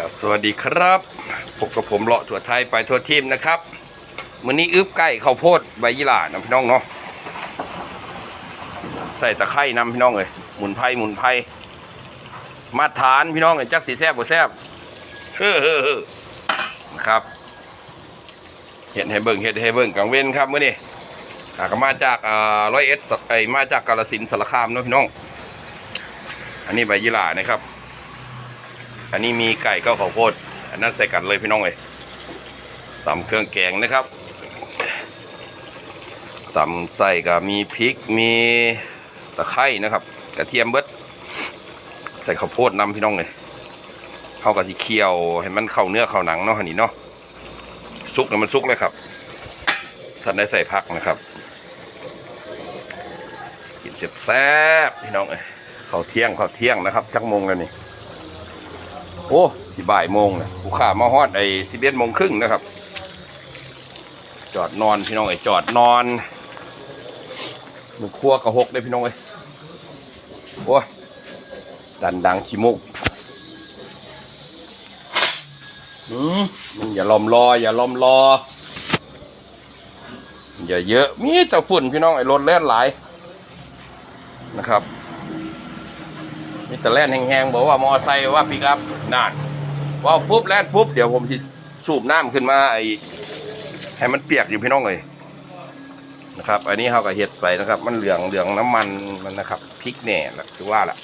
ครับสวัสดีครับพบกับผมเลาะถั่วไทยไปทั่วทีมนะครับมื้อนี้อึบไก่ข้าวโพดใบยี่หร่านะพี่น้องเนาะใส่ตะไคร่นำพี่น้องเลยหมุนไพรหมุนไพรมาฐานพี่น้องเลยจักสีแซบบ่แซบเฮ้อเฮ้อเฮ้อนะครับเห็ดให้เบิ่งเห็ดให้เบิ่งกังเว้นครับมื้อนี้หากมาจากอ่าร้อยเอ็ดไอมาจากกาฬสินสารคามเนาะพี่น้อง อันนี้ใบยี่หร่านะครับ อันนี้มีไก่ก็ข้าวโพดอันนั้นใส่กันเลยพี่น้องเลยตำเครื่องแกงนะครับตำใส่ก็มีพริกมีตะไคร้นะครับ กระเทียมเบิดใส่ข้าวโพดนำพี่น้องเลยเขาก็ที่เคี่ยวให้มันเข้าเนื้อเข้าหนังเนาะอันนี้เนาะซุกเนี่ยมันซุกเลยครับท่านได้ใส่ผักนะครับกินแซ่บพี่น้องเอ้ยข้าวเที่ยงข้าวเที่ยงนะครับจักโมงแล้วนี่ โอ้สิบ่ายโมงนะผู้ข่ามาฮอดไอ้สิบเอ็ดโมงครึ่งนะครับ จอดนอนพี่น้องไอ้จอดนอนมือครัวกระหกได้พี่น้องไอ้โอ้ยดันดังขี้มุกอืมมันอย่าลอมรอ อย่าลอมรอ อย่าเยอะมีแต่ฝุ่นพี่น้องไอ้รถแล่นหลายนะครับ มีแต่แล่นแห้งๆบอกว่ามอไซค์ว่าปิกอัพนั่นว่าปุ๊บแล่นปุ๊บเดี๋ยวผมสิสูบน้ำขึ้นมาไอ้ให้มันเปียกอยู่พี่น้องเลยนะครับ อันนี้เขาก็เห็ดใส่นะครับ มันเหลืองเหลืองน้ำมันมันนะครับพริกแหน่คือว่าล่ะ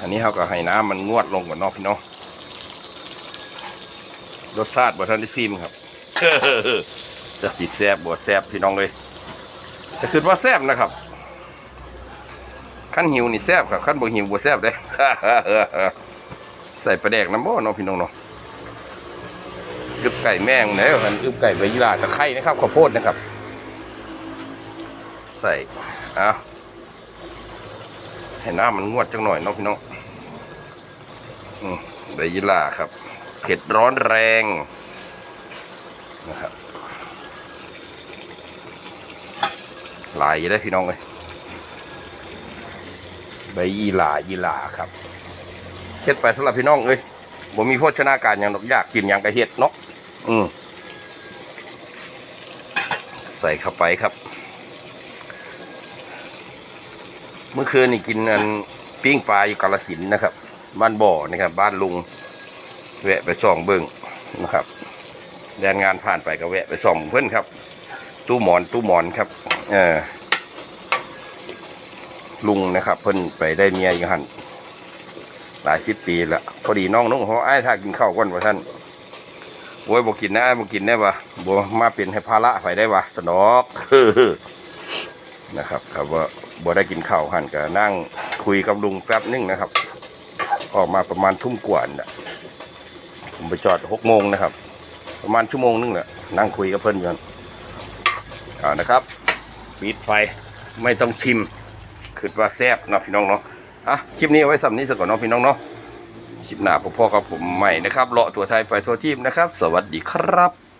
อันนี้เขาก็ให้น้ำมันงวดลงก่อนเนอกพี่น้องรสชาติบ่ทันได้ซิมครับจะสีแซบบ่แซบพี่น้องเลยแต่คือว่าแซบนะครับ ขั้นหิวนี่แซ่บครับขั้นบ่หิวบ่แซ่บเด้ใส่ปลาแดกน้ำบ่เนาะพี่น้องเนาะอึบไก่แมงไหนวะมันอึบไก่ใบยี่หร่าตะไคร้นะครับข้าวโพดนะครับ ใส่เอาให้น้ำมันงวดจังหน่อยเนาะพี่น้องใบยี่หร่าครับ เผ็ดร้อนแรงนะครับหลายอยู่ได้พี่น้องเลย ใบยีหลายีหลาครับเฮ็ดไปสำหรับพี่น้องเอ้ยบ่มีโภชนาการอย่างดอกยากกินอย่างกระเฮ็ดนาะอืมใส่เข้าไปครับ เมื่อคืนนี่กินอันปิ้งปลาอยู่กาลสินนะครับ บ้านบ่อนะครับ บ้านลุงแวะไปส่องเบิ่งนะครับแรงงานผ่านไปก็แวะไปส่องเพื่อนครับ ตู้หมอนตู้หมอนครับ เออ ลุงนะครับ เพิ่นไปได้เมียอยู่หันหลายสิบปีละพอดีน้องนุ่งเขาไอ้ถ้ากินข้าวก่อนว่าท่านโว้ยบอกกินนะบอกกินได้ปะบมาเป็นให้ภาระไปได้ปะสนอกนะครับครับว่าบ่ได้กินข้าวหันก็นั่งคุยกับลุงแป๊บนึงนะครับ ออกมาประมาณทุ่มกว่าน่ะผมไปจอดหกโมงนะครับ ประมาณชั่วโมงนึงแหละนั่งคุยกับเพิ่นอยู่นั่นนะครับปิดไฟไม่ต้องชิม คิดว่าแซ่บนะพี่น้องเนาะอะคลิปนี้เอาไว้สำนี้สักก่อนเนาะพี่น้องเนาะคลิปหน้าพ่อๆกับผมใหม่นะครับเลาะตัวไทยไปทั่วทีมนะครับ สวัสดีครับ